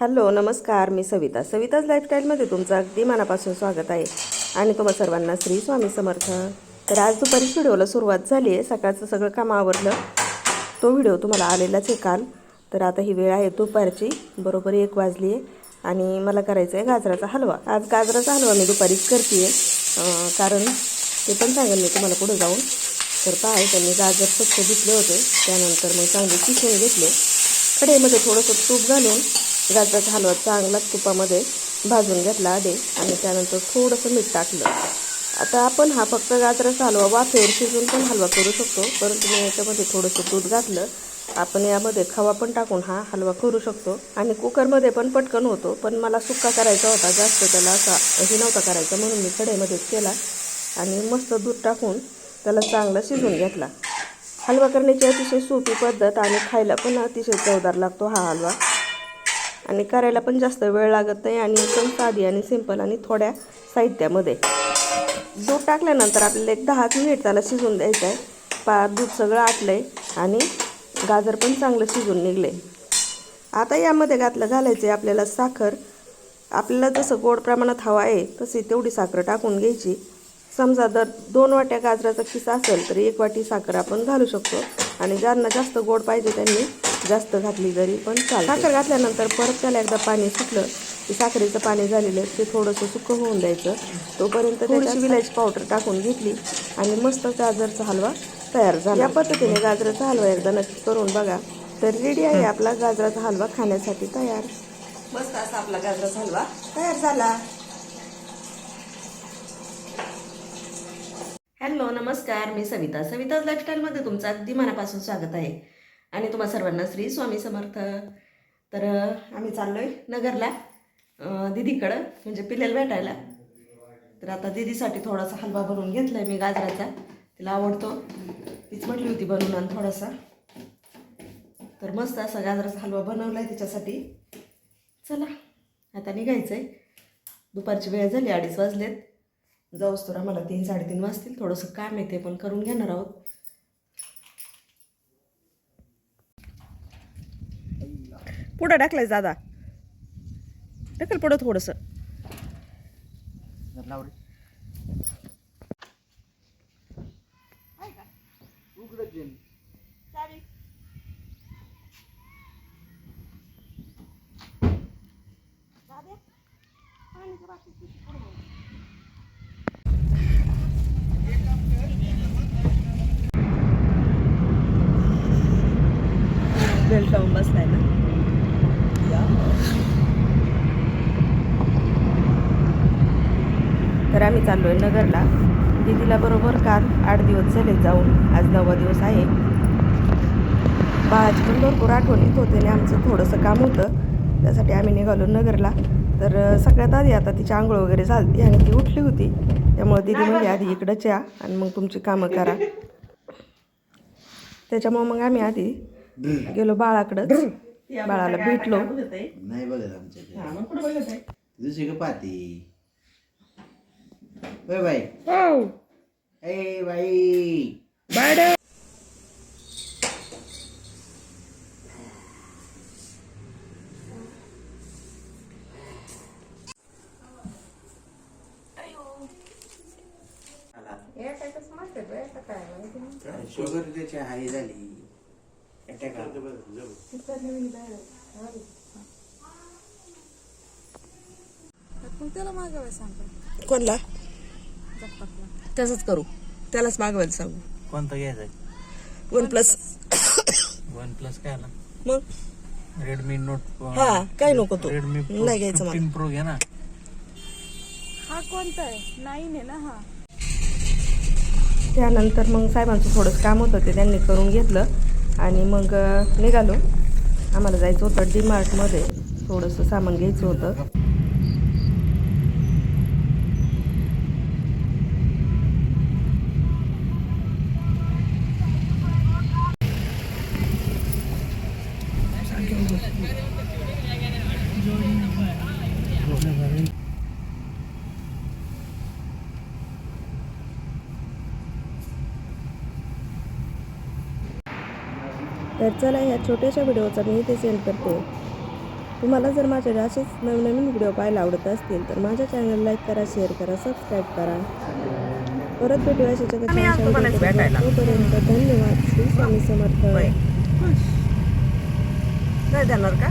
Hello नमस्कार मी सविता. सविताज लाईफस्टाईलमध्ये तुमचं अगदी मनापासून स्वागत आहे. आणि तुम्हा सर्वांना श्री स्वामी समर्थ. तर आज दुपारी व्हिडिओला सुरुवात झाली आहे. सकाळचं सगळं काम आवरलं. तो व्हिडिओ तुम्हाला आलेलाच आहे काल. तर आता ही वेळ आहे दुपारची. बरोबर एक वाजली आहे. आणि मला करायचं आहे गाजराचा हलवा. आज गाजराचा हलवा मी दुपारीच करते आहे कारण ते पण सांगेल मी तुम्हाला पुढे जाऊन. तर पहा त्यांनी गाजर स्वच्छ धुतले होते. त्यानंतर मग चांगले किसून घेतले. कडेमध्ये थोडंसं तूप घालून गाजराचा हलवा चांगला तुपामध्ये भाजून घेतला आधी आणि त्यानंतर थोडंसं मीठ टाकलं. आता आपण हा फक्त गाजराचा हलवा वाफेवर शिजून पण हलवा करू शकतो परंतु मी याच्यामध्ये थोडंसं दूध घातलं. आपण यामध्ये खवा पण टाकून हा हलवा करू शकतो आणि कुकरमध्ये पण पटकन होतो पण मला सुक्का करायचा होता जास्त त्याला असा हे नव्हता करायचा म्हणून मी कढईमध्येच केला आणि मस्त दूध टाकून त्याला चांगलं शिजून घेतला. हलवा करण्याची अतिशय सोपी पद्धत आणि खायला पण अतिशय चवदार लागतो हा हलवा. आणि करायला पण जास्त वेळ लागत नाही आणि एकदम साधी आणि सिंपल आणि थोड्या साहित्यामध्ये. दूध टाकल्यानंतर आपल्याला एक दहाच मिनिट त्याला शिजून द्यायचं आहे पा दूध सगळं आटलं आहे आणि गाजर पण चांगलं शिजून निघले आता यामध्ये घातलं घालायचं आहे आपल्याला साखर. आपल्याला जसं गोड प्रमाणात हवा आहे तशी तेवढी साखर टाकून घ्यायची. समजा जर दोन वाट्या गाजराचा किस्सा असेल तर एक वाटी साखर आपण घालू शकतो. आणि ज्यांना जास्त गोड पाहिजे त्यांनी जास्त घातली जरी पण चालेल साखर घातल्यानंतर परत त्याला एकदा पाणी सुटलं की साखरेचं पाणी झालेलं ते थोडंसं सुकं होऊन द्यायचं. तोपर्यंत थोडीशी विलायची पावडर टाकून घेतली आणि मस्त गाजरचा हलवा तयार झाला. या पद्धतीने गाजराचा हलवा एकदा नक्की करून बघा. तर रेडी आहे आपला गाजराचा हलवा खाण्यासाठी तयार. मस्त असा आपला गाजराचा हलवा तयार झाला. हॅलो नमस्कार. मी सविता. सविताज लाईफस्टाईलमध्ये तुमचं अगदी मनापासून स्वागत आहे. आणि तुम्हा सर्वांना श्री स्वामी समर्थ. तर आम्ही चाललो आहे नगरला दिदीकडं दीदीकडं म्हणजे पिल्याला भेटायला. तर आता दीदीसाठी थोडासा हलवा बनवून घेतला आहे मी गाजराचा. तिला आवडतो. तीच म्हटली होती बनवून आणि थोडासा. तर मस्त असा गाजराचा हलवा बनवला आहे तिच्यासाठी. चला आता निघायचं आहे दुपारची वेळ झाली अडीच वाजलेत. जाऊस तर आम्हाला तीन साडेतीन वाजतील. थोडंसं काम आहे ते पण करून घेणार आहोत. पुढं टाकलंय दादा टाकल पुढं थोडंसं. बेल्ट लावून बसलाय ना. तर आम्ही चाललो आहे नगरला. दिदीला बरोबर काल आठ दिवस झाले जाऊन. आज नववा दिवस आहे. बाळाची पण भरपूर आठवण येत होते आणि आमचं थोडंसं काम होतं. त्यासाठी आम्ही निघालो नगरला. तर सगळ्यात आधी आता तिची आंघोळ वगैरे झाली. आणि ती उठली होती. त्यामुळे दिदी म्हणजे आधी इकडंच या आणि मग तुमची कामं करा. त्याच्यामुळं मग आम्ही आधी गेलो बाळाकडंच. बाळाला भेटलो. नाही बघत आमच्याकडे दुसरी का पाहते. बाय बाय ए बाई. शुगर त्याची हाय झाली. त्याला सांगा. कोणला? तसंच करू. त्यालाच मागवायला सांगू. कोणता घ्यायचा वन प्लस वन प्लस काय आला? मग? रेडमी नोट हा काय नको तो. रेडमी नाही घ्यायचं मला. प्रो घ्या ना. हा कोणता आहे? नाईन आहे ना हा. त्यानंतर मग साहेबांचं थोडंसं काम होतं ते त्यांनी करून घेतलं. आणि मग निघालो. आम्हाला जायचं होतं डी मार्टमध्ये थोडंसं सामान घ्यायचं होतं. तर चला ह्या छोट्याशा व्हिडिओचा मी इथे सेंड करते. तुम्हाला जर माझे असेच नवीन नवीन व्हिडिओ पाहायला आवडत असतील तर माझ्या चॅनल लाईक करा शेअर करा सबस्क्राईब करा. परत भेटूया छानशा व्हिडिओसोबत. तोपर्यंत धन्यवाद. श्री स्वामी समर्थ. नाही देणार का?